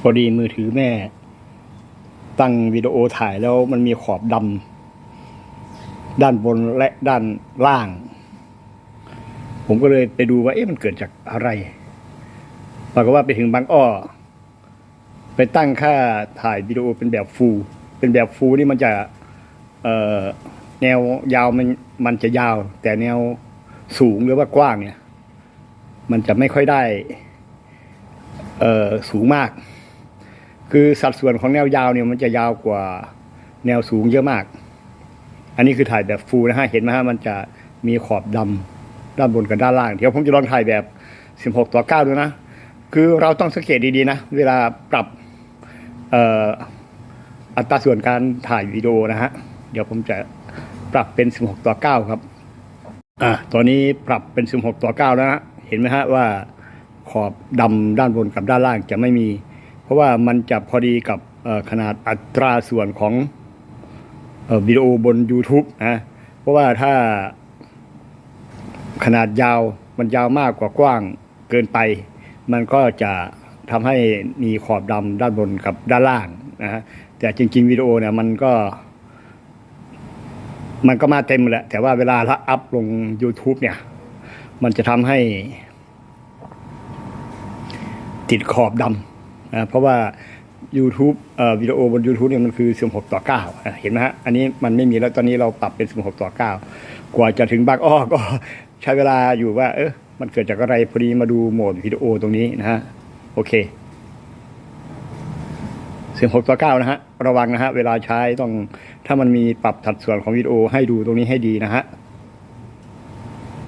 พอดีมือถือแม่ ตั้งวิดีโอถ่ายแล้วมันมีขอบดำด้านบนและด้านล่าง ผมก็เลยไปดูว่า เอ๊ะมันเกิดจากอะไรปรากฏว่าไปถึงบางอ้อ ไปตั้งค่าถ่ายวิดีโอเป็นแบบฟูลเป็นแบบฟูลนี่มันจะเออแนวยาวมันมันจะยาว แต่แนวสูงหรือว่ากว้างเนี่ย มันจะไม่ค่อยได้เออสูงมาก คือสัดส่วนของแนวยาวเนี่ยมันจะยาวกว่าแนวสูงเยอะมาก อันนี้คือถ่ายแบบฟูลนะฮะเห็นไหมฮะมันจะมีขอบดำด้านบนกับด้านล่าง เดี๋ยวผมจะลองถ่ายแบบ 16 ต่อ 9 ดูนะ คือเราต้องสังเกตดีๆนะ เวลาปรับอ,อ,อัตราส่วนการถ่ายวิดีโอนะฮะ เดี๋ยวผมจะปรับเป็น 16 ต่อ 9 ครับ อ่าตอนนี้ปรับเป็น 16 ต่อ 9 แล้วนะ เห็นไหมฮะว่าขอบดำด้านบนกับด้านล่างจะไม่มี ราะว่ามันจะพอดีกับขนาดอัตราส่วนของวิดีโอบน YouTube นะเพราะว่าถ้าขนาดยาวมันยาวมากกว่ากว้างเกินไป มันก็จะทำให้มีขอบดำด้านบนกับด้านล่างนะฮะแต่จริง ๆวิดีโอเนี่ยมันก็ มันก็มาเต็มแหละแต่ว่าเวลาละอัพลง YouTube เนี่ย มันจะทำให้ ติดขอบดำ นะเพราะว่า YouTube เอ่อวิดีโอบน YouTube เนี่ยมันคือ 16 ต่อ 9 เห็นไหมฮะ อันนี้มันไม่มีแล้วตอนนี้เราปรับเป็น 16 ต่อ 9 กว่าจะถึงบางอ้อก็ใช้เวลาอยู่ว่า เออมันเกิดจากอะไรพอดีมาดูโหมดวิดีโอตรงนี้นะฮะ โอเค 16 ต่อ 9 นะฮะ ระวังนะฮะ เวลาใช้ต้องถ้ามันมีปรับสัดส่วนของวิดีโอให้ดูตรงนี้ให้ดีนะฮะ